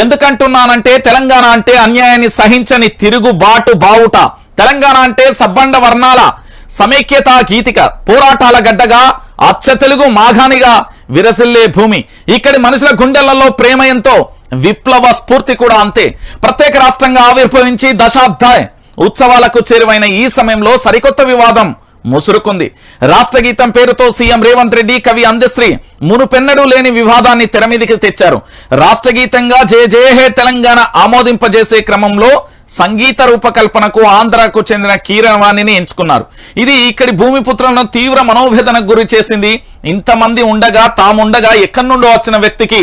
ఎందుకంటున్నానంటే తెలంగాణ అంటే అన్యాయాన్ని సహించని తిరుగుబాటు బావుట. తెలంగాణ అంటే సబ్బండ వర్ణాల సమైక్యత గీతిక పోరాటాల గడ్డగా అచ్చ తెలుగు మాఘానిగా విరసిల్లే భూమి. ఇక్కడి మనుషుల గుండెలలో ప్రేమ ఎంతో విప్లవ స్ఫూర్తి కూడా అంతే. ప్రత్యేక రాష్ట్రంగా ఆవిర్భవించి దశాబ్దాయ ఉత్సవాలకు చేరువైన ఈ సమయంలో సరికొత్త వివాదం ముసురుకుంది. రాష్ట్ర గీతం పేరుతో సీఎం రేవంత్ రెడ్డి కవి అందశ్రీ మునుపెన్నడూ లేని వివాదాన్ని తెరమీదికి తెచ్చారు. రాష్ట్ర గీతంగా జే జే హే తెలంగాణ ఆమోదింపజేసే క్రమంలో సంగీత రూపకల్పనకు ఆంధ్రాకు చెందిన కీరవాణిని ఎంచుకున్నారు. ఇది ఇక్కడి భూమిపుత్రులను తీవ్ర మనోవేదనకు గురి చేసింది. ఇంతమంది ఉండగా తాముండగా ఎక్కడి నుండో వచ్చిన వ్యక్తికి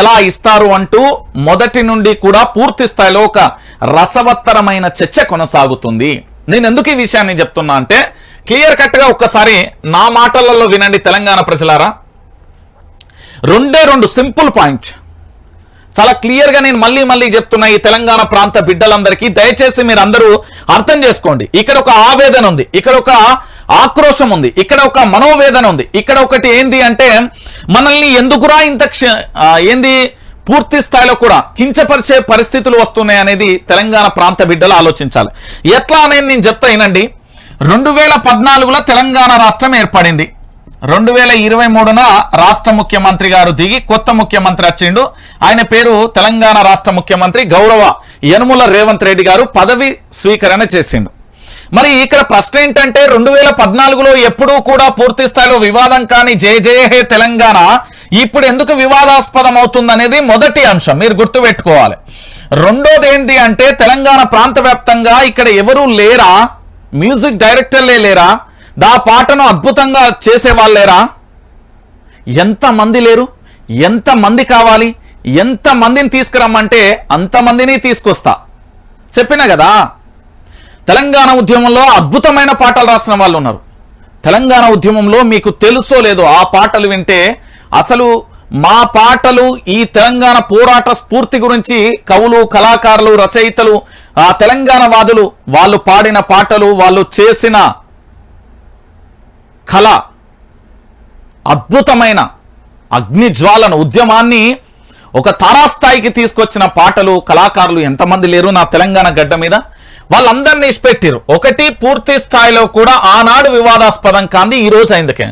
ఎలా ఇస్తారు అంటూ మొదటి నుండి కూడా పూర్తి స్థాయిలో ఒక రసవత్తరమైన చర్చ కొనసాగుతుంది. నేను ఎందుకు ఈ విషయాన్ని చెప్తున్నా అంటే క్లియర్ కట్గా ఒక్కసారి నా మాటలలో వినండి తెలంగాణ ప్రజలారా. రెండే రెండు సింపుల్ పాయింట్ చాలా క్లియర్గా నేను మళ్ళీ మళ్ళీ చెప్తున్నా ఈ తెలంగాణ ప్రాంత బిడ్డలందరికీ దయచేసి మీరు అందరూ అర్థం చేసుకోండి. ఇక్కడ ఒక ఆవేదన ఉంది ఇక్కడ ఒక ఆక్రోశం ఉంది ఇక్కడ ఒక మనోవేదన ఉంది. ఇక్కడ ఒకటి ఏంది అంటే మనల్ని ఎందుకురా ఇంత క్ష- ఏంది పూర్తి స్థాయిలో కూడా కించపరిచే పరిస్థితులు వస్తున్నాయి అనేది తెలంగాణ ప్రాంత బిడ్డలు ఆలోచించాలి. ఎట్లా అనేది నేను చెప్తా వినండి. రెండు వేల పద్నాలుగులో తెలంగాణ రాష్ట్రం ఏర్పడింది. రెండు వేల ఇరవై మూడున రాష్ట్ర ముఖ్యమంత్రి గారు దిగి కొత్త ముఖ్యమంత్రి వచ్చిండు. ఆయన పేరు తెలంగాణ రాష్ట్ర ముఖ్యమంత్రి గౌరవ యనుముల రేవంత్ రెడ్డి గారు పదవి స్వీకరణ చేసిండు. మరి ఇక్కడ ప్రశ్న ఏంటంటే రెండు వేల పద్నాలుగులో ఎప్పుడూ కూడా పూర్తి స్థాయిలో వివాదం కాని జే జయ హే తెలంగాణ ఇప్పుడు ఎందుకు వివాదాస్పదం అవుతుంది అనేది మొదటి అంశం. మీరు గుర్తుపెట్టుకోవాలి. రెండోది ఏంటి అంటే తెలంగాణ ప్రాంత వ్యాప్తంగా ఇక్కడ ఎవరూ లేరా? మ్యూజిక్ డైరెక్టర్లే లేరా? దా పాటను అద్భుతంగా చేసే వాళ్ళేరా? ఎంతమంది లేరు? ఎంతమంది కావాలి? ఎంతమందిని తీసుకురమ్మంటే అంతమందిని తీసుకొస్తా. చెప్పినా కదా? తెలంగాణ ఉద్యమంలో అద్భుతమైన పాటలు రాసిన వాళ్ళు ఉన్నారు తెలంగాణ ఉద్యమంలో మీకు తెలుసో లేదో ఆ పాటలు వింటే అసలు మా పాటలు ఈ తెలంగాణ పోరాట స్ఫూర్తి గురించి కవులు కళాకారులు రచయితలు ఆ తెలంగాణ వాదులు వాళ్ళు పాడిన పాటలు వాళ్ళు చేసిన కళ అద్భుతమైన అగ్నిజ్వాలను ఉద్యమాన్ని ఒక తారాస్థాయికి తీసుకొచ్చిన పాటలు కళాకారులు ఎంతమంది లేరు నా తెలంగాణ గడ్డ మీద. వాళ్ళందరినీ ఇష్టపెట్టారు ఒకటి పూర్తి స్థాయిలో కూడా ఆనాడు వివాదాస్పదం కాంది ఈ రోజు అయిందకే.